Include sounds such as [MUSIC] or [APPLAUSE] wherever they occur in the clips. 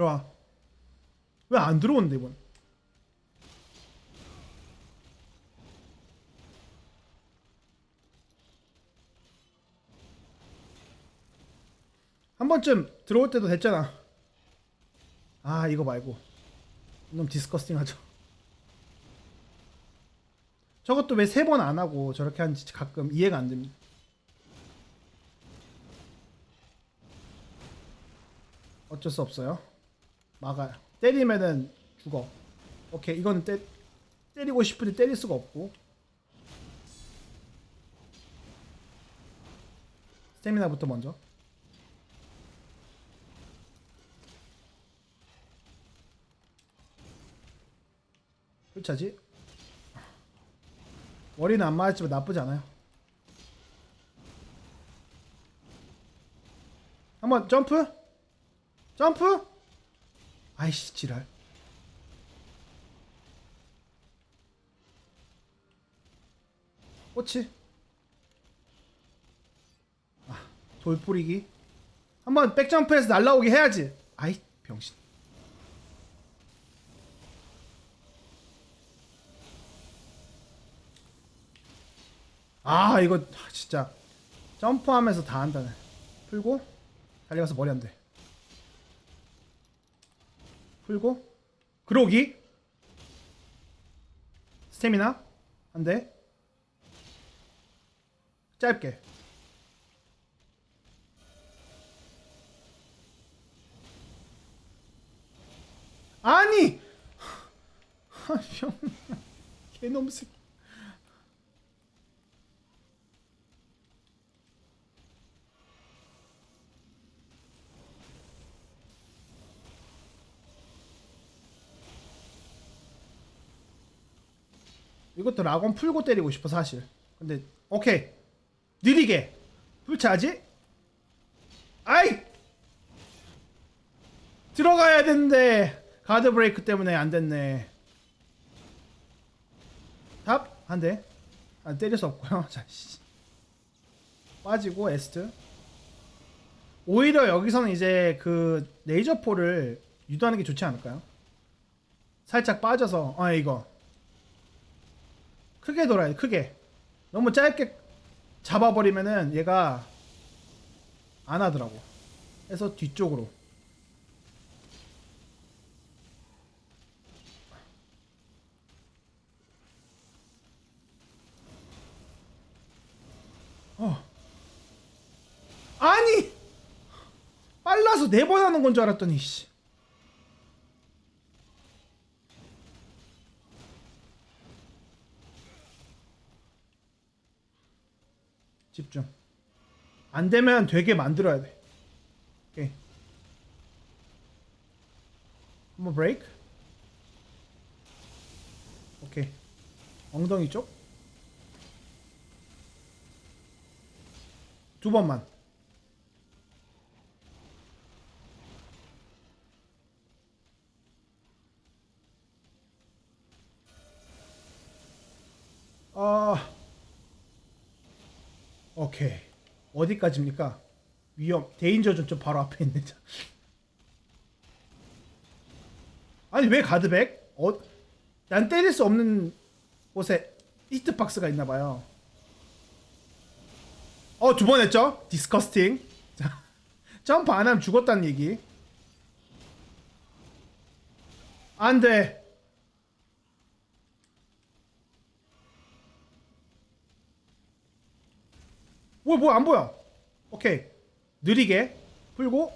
들어와. 왜 안 들어오는데 이번? 한 번쯤 들어올 때도 됐잖아. 아 이거 말고 너무 디스커스팅 하죠. 저것도 왜 세 번 안 하고 저렇게 하는지 가끔 이해가 안 됩니다. 어쩔 수 없어요. 막아요. 때리면은 죽어. 오케이 이거는 때 때리고 싶은데 때릴 수가 없고. 스태미나부터 먼저. 그렇지. 머리는 안 맞았지만 나쁘지 않아요. 한번 점프? 점프? 아이씨 지랄. 꼬치. 아, 돌 뿌리기. 한번 백점프해서 날라오게 해야지. 아이 병신. 아 이거 아, 진짜 점프하면서 다 한다네. 풀고 달려가서 머리 안 돼. 풀고 그러기. 스태미나 한대. 짧게. 아니! [LAUGHS] 아병 [LAUGHS] 개놈 새끼 이것도 라곤 풀고 때리고 싶어 사실. 근데 오케이 느리게 불차지. 아이 들어가야 되는데 가드 브레이크 때문에 안 됐네. 탑 한 대. 안 때릴 수 없고요. [LAUGHS] 자 씨. 빠지고 에스트. 오히려 여기서는 이제 그 레이저 포를 유도하는 게 좋지 않을까요? 살짝 빠져서 아 이거 크게 돌아야 돼 크게. 너무 짧게 잡아버리면은 얘가 안 하더라고. 그래서 뒤쪽으로. 어. 아니! 빨라서 네 번 하는 건 줄 알았더니 씨. 집중. 안 되면 되게 만들어야 돼. 오케이. 한번 브레이크. 오케이. 엉덩이 쪽. 두 번만. 아. 오케이. 어디까지입니까? 위험, 데인저 존좀 바로 앞에 있는 자. 아니 왜 가드백? 어, 난 때릴 수 없는 곳에 히트박스가 있나 봐요. 어, 두 번 했죠? 디스커스팅. 자, [LAUGHS] 점프 안 하면 죽었다는 얘기. 안 돼. 뭐야 뭐야 안 보여. 오케이. 느리게 풀고.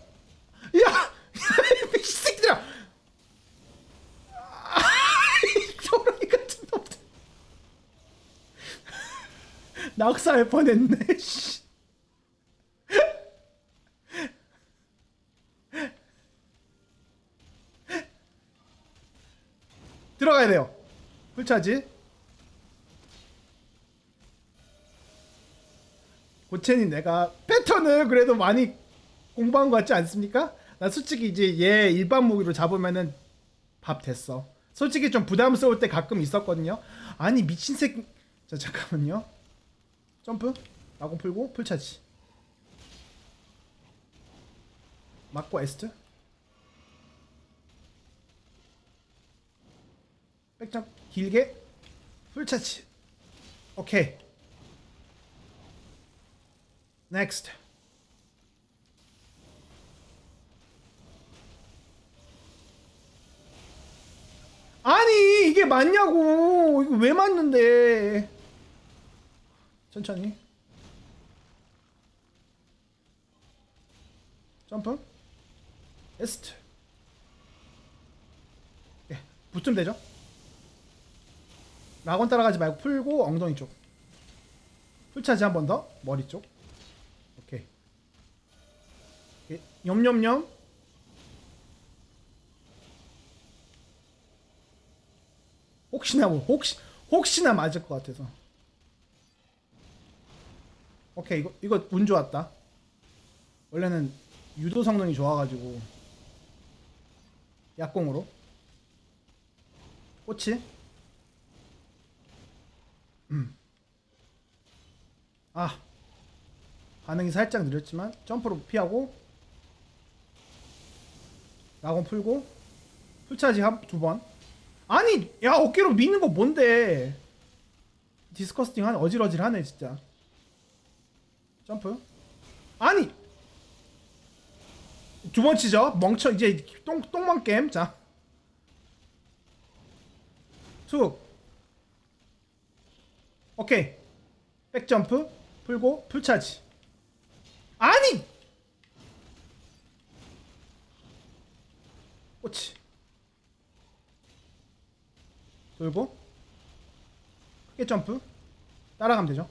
야! [LAUGHS] 이 새끼들아! 저러니 같은 놈들 낙사할 뻔했네 씨. [LAUGHS] 들어가야 돼요. 풀차지 고첸이 내가 패턴을 그래도 많이 공부한 것 같지 않습니까? 나 솔직히 이제 얘 일반 무기로 잡으면은 밥 됐어. 솔직히 좀 부담스러울 때 가끔 있었거든요. 아니 미친 새끼. 자 잠깐만요. 점프. 라고 풀고 풀차지. 맞고 에스트. 백점 길게 풀차지. 오케이. 넥스트 아니 이게 맞냐고. 이거 왜 맞는데? 천천히. 점프. 에스트 예, 붙으면 되죠? 락원 따라가지 말고 풀고 엉덩이 쪽. 풀차지 한 번 더. 머리 쪽 염염염 혹시나 뭐 혹시 혹시나 맞을 것 같아서. 오케이 이거 이거 운 좋았다. 원래는 유도 성능이 좋아가지고 약공으로. 꼬치 음. 아 반응이 살짝 느렸지만 점프로 피하고 라곤 풀고 풀차지 한두 번. 아니 야 어깨로 미는 거 뭔데? 디스커스팅 하네. 어질어질하네 진짜. 점프. 아니! 두 번 치죠. 멍청 이제 똥 똥망 게임 자 툭. 오케이. 백점프. 풀고 풀차지. 아니 꼬치 돌고 크게 점프 따라가면 되죠.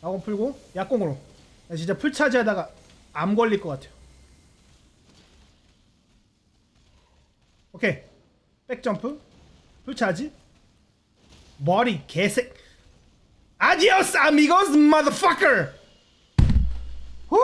라곤 풀고 약공으로. 나 진짜 풀차지 하다가 암 걸릴 것 같아요. 오케이. 백점프 풀차지. 머리 개색. 아디오스 아미고스 motherfucker 후